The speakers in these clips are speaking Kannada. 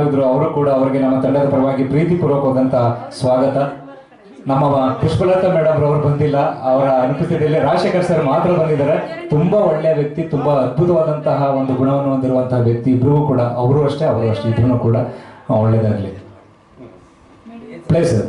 ಕಲಾವಿದರು ಅವರು ಕೂಡ ಅವರಿಗೆ ನಮ್ಮ ತಂಡದ ಪರವಾಗಿ ಪ್ರೀತಿಪೂರ್ವಕವಾದಂತ ಸ್ವಾಗತ. ನಮ್ಮ ಪುಷ್ಪಲತಾ ಮೇಡಮ್ ಅವರು ಬಂದಿಲ್ಲ. ಅವರ ಅನುಪಸ್ಥಿತಿಯಲ್ಲಿ ರಾಜಶೇಖರ್ ಸರ್ ಮಾತ್ರ ಬಂದಿದ್ದಾರೆ. ತುಂಬಾ ಒಳ್ಳೆಯ ವ್ಯಕ್ತಿ, ತುಂಬಾ ಅದ್ಭುತವಾದಂತಹ ಒಂದು ಗುಣವನ್ನು ಹೊಂದಿರುವಂತಹ ವ್ಯಕ್ತಿ ಇಬ್ಬರೂ ಕೂಡ, ಅವರು ಅಷ್ಟೇ ಅವರು ಅಷ್ಟೇ ಇಬ್ಬರೂ ಕೂಡ ಒಳ್ಳೇದಾಗಲಿ. Play sir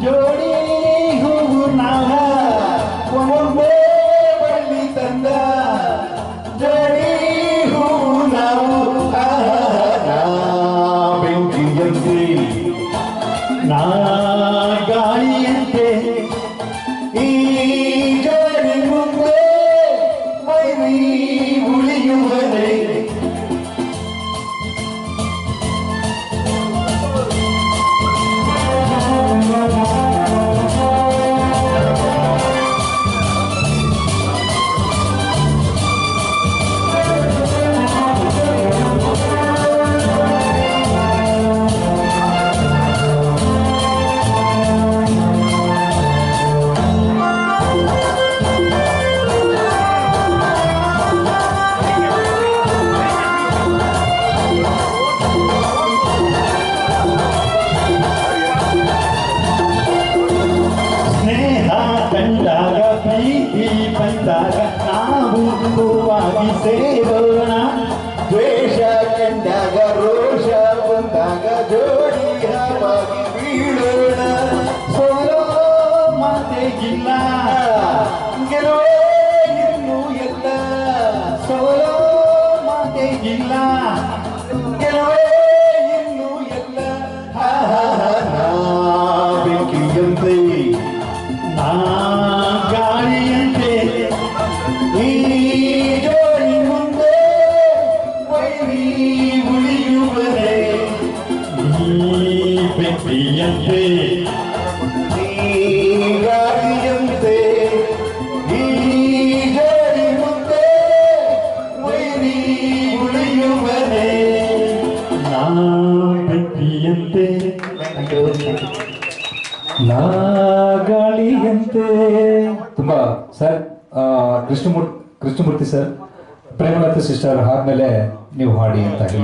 Good. ನಾವು ಹೂವಾಗಿ ಸೇರೋಣ ದ್ವೇಷ ಕಂಡಾಗ ರೋಷ ಬಂದಾಗ ಜೋಡಿ ಹಾವಾಗಿ ಬೀಳೋಣ ಸೋಲೋ ಮಾತೆಗಿಲ್ಲ ಗೆಲುವೇ ಇನ್ನು ಎಲ್ಲ ಸೋಲೋ ನಾ ಗಾಳಿಯಂತೆ ತುಂಬಾ sir Krishnamurthy Krishnamurthy sir Premalatha sister ಆದ್ಮೇಲೆ ನೀವು ಹಾಡಿ ಅಂತ ಹೇಳಿ.